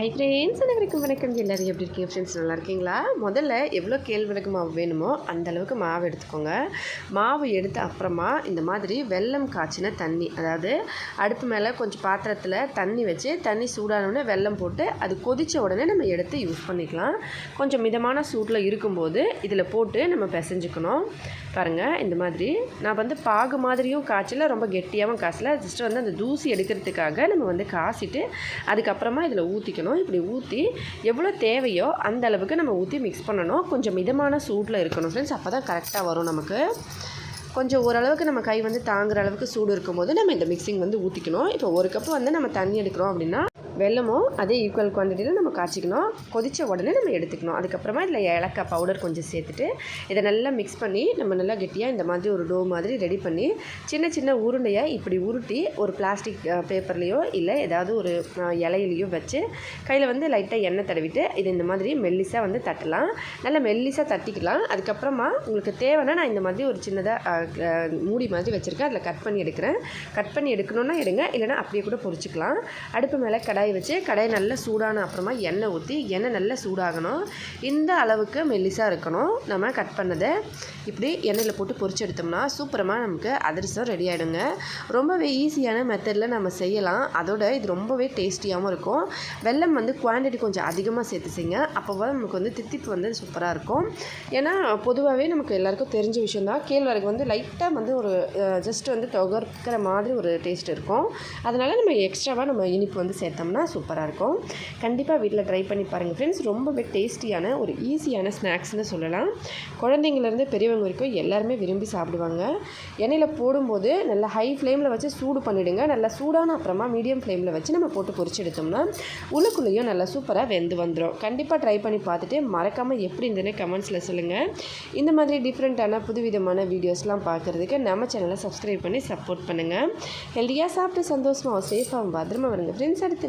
Hi friends அனைவருக்கும் வணக்கம். எல்லோரும் எப்படி இருக்கீங்க? ஃப்ரெண்ட்ஸ் நல்லா இருக்கீங்களா? முதல்ல எவ்வளோ கேழ்வரகு மாவு வேணுமோ அந்த அளவுக்கு மாவு எடுத்துக்கோங்க. மாவு எடுத்த அப்புறமா இந்த மாதிரி வெல்லம் காய்ச்சின தண்ணி அதாவது அடுப்பு மேலே கொஞ்சம் பாத்திரத்தில் தண்ணி வச்சு தண்ணி சூடானோடனே வெல்லம் போட்டு அது கொதித்த உடனே நம்ம எடுத்து யூஸ் பண்ணிக்கலாம். கொஞ்சம் மிதமான சூட்டில் இருக்கும்போது இதில் போட்டு நம்ம பிசைஞ்சுக்கணும். பாருங்கள் இந்த மாதிரி. நான் வந்து பாகு மாதிரியும் காய்ச்சல ரொம்ப கெட்டியாகவும் காய்ச்சல. ஜஸ்ட் வந்து அந்த தூசி எடுக்கிறதுக்காக நம்ம வந்து காய்ச்சிட்டு அதுக்கப்புறமா இதில் ஊற்றிக்கணும் இப்படி ஊற்றி எவ்வளோ தேவையோ அந்த அளவுக்கு நம்ம ஊற்றி மிக்ஸ் பண்ணணும். கொஞ்சம் மிதமான சூட்டில் இருக்கணும் ஃப்ரெண்ட்ஸ் அப்போ தான் கரெக்டாக வரும் நமக்கு. கொஞ்சம் ஓரளவுக்கு நம்ம கை வந்து தாங்குற அளவுக்கு சூடு இருக்கும்போது நம்ம இந்த மிக்சிங் வந்து ஊற்றிக்கணும் இப்போ ஒரு கப்பு வந்து நம்ம தண்ணி எடுக்கிறோம் அப்படின்னா வெல்லமும் அதே ஈக்குவல் குவான்டிட்டியில் நம்ம காய்ச்சிக்கணும். கொதித்த உடனே நம்ம எடுத்துக்கணும். அதுக்கப்புறமா இதில் ஏலக்காய் பவுடர் கொஞ்சம் சேர்த்துட்டு இதை நல்லா மிக்ஸ் பண்ணி நம்ம நல்லா கெட்டியாக இந்த மாதிரி ஒரு டோ மாதிரி ரெடி பண்ணி சின்ன சின்ன உருண்டையை இப்படி உருட்டி ஒரு பிளாஸ்டிக் பேப்பர்லேயோ இல்லை ஏதாவது ஒரு இலையிலையோ வச்சு கையில் வந்து லைட்டாக எண்ணெய் தடவிட்டு இது இந்த மாதிரி மெல்லிஸாக வந்து தட்டலாம். நல்லா மெல்லிஸாக தட்டிக்கலாம். அதுக்கப்புறமா உங்களுக்கு தேவைன்னா நான் இந்த மாதிரி ஒரு சின்னதாக மூடி மாதிரி வச்சுருக்கேன். அதில் கட் பண்ணி எடுக்கிறேன். கட் பண்ணி எடுக்கணுன்னா எடுங்க. இல்லைனா அப்படியே கூட பொறிச்சிக்கலாம் அடுப்பு மேலே கடாய் வச்சு கடாயை நல்லா சூடான அப்புறமா எண்ணெய் ஊற்றி எண்ணெய் நல்லா சூடாகணும். இந்த அளவுக்கு மெல்லிசாக இருக்கணும். நம்ம கட் பண்ணதை இப்படி எண்ணெயில் போட்டு பொறிச்சு எடுத்தோம்னா சூப்பரமாக நமக்கு அதிரசம் ரெடி ஆகிடுங்க ரொம்பவே ஈஸியான மெத்தடில் நம்ம செய்யலாம். அதோட இது ரொம்பவே டேஸ்டியாகவும் இருக்கும். வெல்லம் வந்து குவான்டிட்டி கொஞ்சம் அதிகமாக சேர்த்து செய்யுங்க. அப்போ நமக்கு வந்து தித்திப்பு வந்து சூப்பராக இருக்கும். ஏன்னா பொதுவாகவே நமக்கு எல்லாருக்கும் தெரிஞ்ச விஷயம் தான். கேழ்வரகு வந்து லைட்டாக வந்து ஒரு ஜஸ்ட் வந்து தொகர்க்கிற மாதிரி ஒரு டேஸ்ட் இருக்கும். அதனால் நம்ம எக்ஸ்ட்ராவாக நம்ம இனிப்பு வந்து சேர்த்தோம்னா சூப்பராக இருக்கும். கண்டிப்பாக வீட்டில் ட்ரை பண்ணி பாருங்கள் ஃப்ரெண்ட்ஸ் ரொம்பவே டேஸ்டியான ஒரு ஈஸியான ஸ்நாக்ஸ்னு சொல்லலாம். குழந்தைங்கள்லேருந்து பெரியவங்க வரைக்கும் எல்லாருமே விரும்பி சாப்பிடுவாங்க. எண்ணெயில் போடும்போது நல்லா ஹை ஃப்ளேமில் வச்சு சூடு பண்ணிவிடுங்க நல்லா சூடான அப்புறமா மீடியம் ஃப்ளேமில் வச்சு நம்ம போட்டு பொரிச்சு எடுத்தோம்னா உள்ளுக்குள்ளேயும் நல்லா சூப்பராக வெந்து வந்துடும் கண்டிப்பாக ட்ரை பண்ணி பார்த்துட்டு மறக்காமல் எப்படி இருந்ததுன்னு கமெண்ட்ஸில் சொல்லுங்கள் இந்த மாதிரி டிஃப்ரெண்ட்டான புதுவிதமான வீடியோஸ்லாம் பார்க்குறதுக்கு நம்ம சேனலை சப்ஸ்கிரைப் பண்ணி சப்போர்ட் பண்ணுங்கள் ஹெல்த்தியாக சாப்பிட்டு சந்தோஷமாக சேஃபாக பத்திரமா வருங்க. ஃப்ரெண்ட்ஸ் அடுத்த